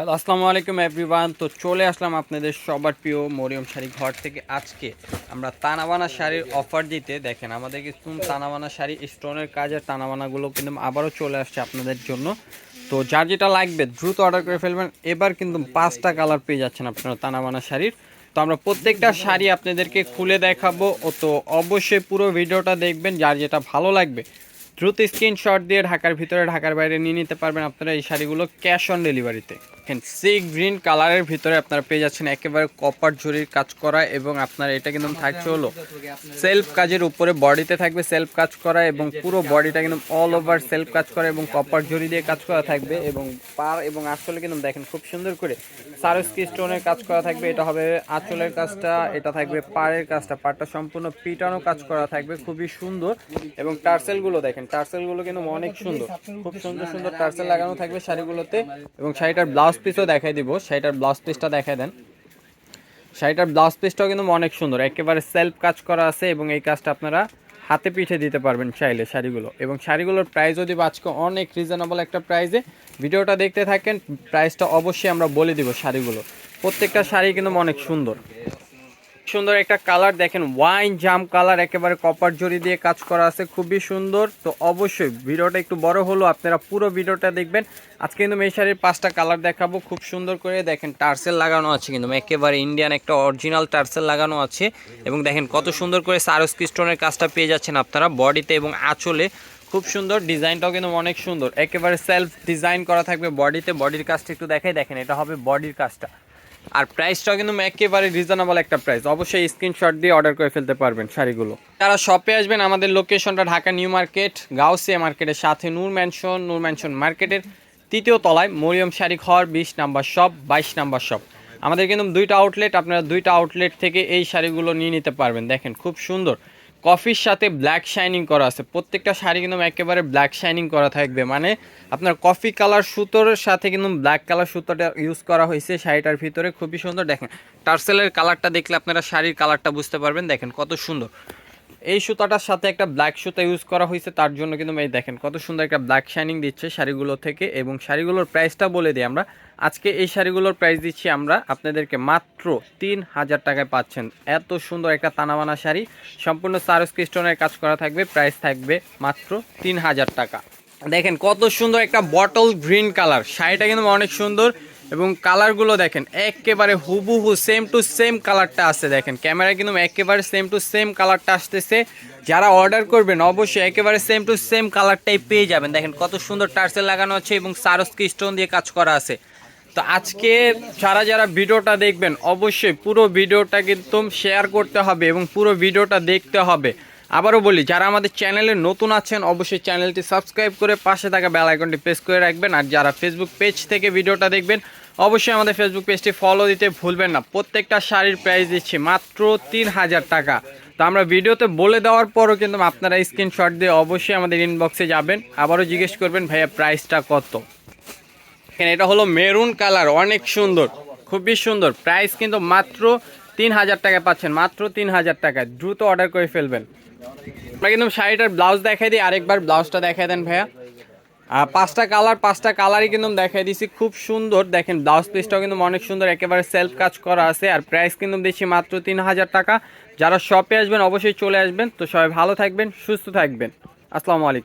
Hello, আসসালামু আলাইকুম everyone. তো চলে আসলাম আপনাদের সবার প্রিয় মরিয়ম শাড়ি ঘর থেকে। আজকে আমরা তানাবানা শাড়ির অফার দিতে দেখেন, আমাদের কিছু তানাবানা শাড়ি স্টোনের কাজের তানাবানাগুলো কিন্তু আবারও চলে আসছে আপনাদের জন্য। তো যার যেটা লাগবে দ্রুত অর্ডার করে ফেলবেন। এবার কিন্তু পাঁচটা কালার পেয়ে যাচ্ছেন আপনারা তানাবানা শাড়ির। তো আমরা প্রত্যেকটা শাড়ি আপনাদেরকে খুলে দেখাবো। ও তো অবশ্যই পুরো ভিডিওটা দেখবেন, যার যেটা ভালো লাগবে। দ্রুত স্ক্রিনশট দিয়ে ঢাকার ভিতরে, ঢাকার বাইরে নিয়ে নিতে পারবেন আপনারা এই শাড়িগুলো ক্যাশ অন ডেলিভারিতে সি গ্রিন কালারের ভিতরে আপনারা পেয়ে যাচ্ছেন একেবারে কপার জরির কাজ করা এবং আপনার এটা কিন্তু থাকছে হলো সেলফ কাজের উপরে বডিতে থাকবে সেলফ কাজ করা এবং পুরো বডিটা কিন্তু অল ওভার সেলফ কাজ করা এবং কপার জরি দিয়ে কাজ করা থাকবে এবং পার এবং আসলে কিন্তু দেখেন খুব সুন্দর করে সারস্কি স্টোনের কাজ করা থাকবে, এটা হবে আঁচলের কাজটা, এটা থাকবে পাড়ের কাজটা, পাড়টা সম্পূর্ণ পিটানো কাজ করা থাকবে, খুবই সুন্দর এবং টার্সেলগুলো দেখেন, টার্সেলগুলো কিন্তু অনেক সুন্দর, খুব সুন্দর সুন্দর টার্সেল লাগানো থাকবে শাড়িগুলোতে এবং শাড়িটার ব্লাউজ পিসও দেখাই দিব, শাড়িটার ব্লাউজ পিসটা দেখাই দেন। শাড়িটার ব্লাউজ পিসটাও কিন্তু অনেক সুন্দর, একেবারে সেলফ কাজ করা আছে এবং এই কাজটা আপনারা হাতে পিঠে দিতে পারবেন চাইলে শাড়িগুলো। এবং শাড়িগুলোর প্রাইসও দিব আজকে অনেক রিজনেবল একটা প্রাইসে ভিডিওটা দেখতে থাকেন প্রাইসটা অবশ্যই আমরা বলে দিব শাড়িগুলো। প্রত্যেকটা শাড়ি কিন্তু অনেক সুন্দর। সুন্দর একটা কালার দেখেন ওয়াইন জাম কালার একেবারে কপার জরি দিয়ে কাজ করা আছে, খুবই সুন্দর। তো অবশ্যই ভিডিওটা একটু বড় হলো আপনারা পুরো ভিডিওটা দেখবেন। আজকে কিন্তু এই শাড়ির পাঁচটা কালার দেখাবো, খুব সুন্দর করে। দেখেন, টার্সেল লাগানো আছে কিন্তু, একেবারে ইন্ডিয়ান একটা অরিজিনাল টার্সেল লাগানো আছে। এবং দেখেন, কত সুন্দর করে সারস্কি স্টোনের কাজটা পেয়ে যাচ্ছেন আপনারা বডিতে এবং আঁচলে। খুব সুন্দর, ডিজাইনটাও কিন্তু অনেক সুন্দর। একেবারে সেলফ ডিজাইন করা থাকবে বডিতে। বডির কাজটা একটু দেখাই, দেখেন, এটা হবে বডির কাজটা। আর প্রাইসটাও কিন্তু একেবারে রিজনেবল একটা প্রাইস অবশ্যই স্ক্রিনশট দিয়ে অর্ডার করে ফেলতে পারবেন শাড়িগুলো। যারা শপে আসবেন, আমাদের লোকেশনটা ঢাকা নিউ মার্কেট, গাউসিয়া মার্কেটের সাথে নূর ম্যানশন নূর ম্যানশন মার্কেটের তৃতীয় তলায় মরিয়ম শাড়ি ঘর, বিশ নাম্বার শপ বাইশ নাম্বার শপ আমাদের কিন্তু দুইটা আউটলেট আপনারা দুইটা আউটলেট থেকে এই শাড়িগুলো নিয়ে নিতে পারবেন। দেখেন, খুব সুন্দর। কফির সাথে ব্ল্যাক শাইনিং করা আছে। প্রত্যেকটা শাড়ি কিন্তু একেবারে ব্ল্যাক শাইনিং করা থাকবে। মানে আপনার কফি কালার সুতোর সাথে কিন্তু ব্ল্যাক কালার সুতোটা ইউজ করা হয়েছে শাড়িটার ভিতরে। খুবই সুন্দর। দেখেন, টার্সেলের কালারটা দেখলে আপনারা শাড়ির কালারটা বুঝতে পারবেন। দেখেন, কত সুন্দর। এই সুতাটার সাথে একটা ব্ল্যাক সুতা ইউজ করা হয়েছে, তার জন্য কিন্তু এই দেখেন কত সুন্দর একটা ব্ল্যাক শাইনিং দিচ্ছে শাড়িগুলো থেকে এবং শাড়িগুলোর প্রাইসটা বলে দিই আমরা। আজকে এই শাড়িগুলোর প্রাইস দিচ্ছি আমরা আপনাদেরকে মাত্র তিন হাজার টাকায় পাচ্ছেন। এত সুন্দর একটা তানাবানা শাড়ি, সম্পূর্ণ সারস্কি স্টোনের কাজ করা থাকবে প্রাইস থাকবে মাত্র তিন হাজার টাকা। দেখেন কত সুন্দর একটা বটল গ্রিন কালার শাড়িটা কিন্তু অনেক সুন্দর। এবং কালারগুলো দেখেন, একেবারে হুবহু সেম টু সেম কালারটা আসছে দেখেন। ক্যামেরায় কিন্তু একেবারে সেম টু সেম কালারটা আসতেছে। যারা অর্ডার করবেন, অবশ্যই একেবারে সেম টু সেম কালারটাই পেয়ে যাবেন। দেখেন কত সুন্দর টার্সেল লাগানো আছে এবং সারস্কি স্টোন দিয়ে কাজ করা আছে। তো আজকে যারা যারা ভিডিওটা দেখবেন, অবশ্যই পুরো ভিডিওটা কিন্তু শেয়ার করতে হবে এবং পুরো ভিডিওটা দেখতে হবে। আবারও বলি, যারা আমাদের চ্যানেলে নতুন আছেন, অবশ্যই চ্যানেলটি সাবস্ক্রাইব করে পাশে থাকা বেল আইকনটি প্রেস করে রাখবেন। আর যারা ফেসবুক পেজ থেকে ভিডিওটা দেখবেন, অবশ্যই আমাদের ফেসবুক পেজটি ফলো দিতে ভুলবেন না। প্রত্যেকটা শাড়ির প্রাইস দিচ্ছি মাত্র তিন হাজার টাকা। তো আমরা ভিডিওতে বলে দেওয়ার পরও কিন্তু আপনারা স্ক্রিনশট দিয়ে অবশ্যই আমাদের ইনবক্সে যাবেন। আবারও জিজ্ঞেস করবেন, ভাইয়া প্রাইসটা কত? দেখেন এটা হলো মেরুন কালার অনেক সুন্দর, খুবই সুন্দর। প্রাইস কিন্তু মাত্র তিন হাজার টাকা পাচ্ছেন, মাত্র তিন হাজার টাকা দ্রুত অর্ডার করে ফেলবেন। আমরা কিন্তু শাড়িটার ব্লাউজ দেখাই দিই, আরেকবার ব্লাউজটা দেখাই দেন ভাইয়া। পাঁচটা কালার পাঁচটা কালারই কিন্তু দেখাই দিছি, খুব সুন্দর। দেখেন ব্লাউজ পিসটাও কিন্তু অনেক সুন্দর, একেবারে সেলফ কাজ করা আছে। আর প্রাইস কিন্তু দিচ্ছি মাত্র তিন হাজার টাকা। যারা শপে আসবেন, অবশ্যই চলে আসবেন। তো সবাই ভালো থাকবেন, সুস্থ থাকবেন। আসসালামু আলাইকুম।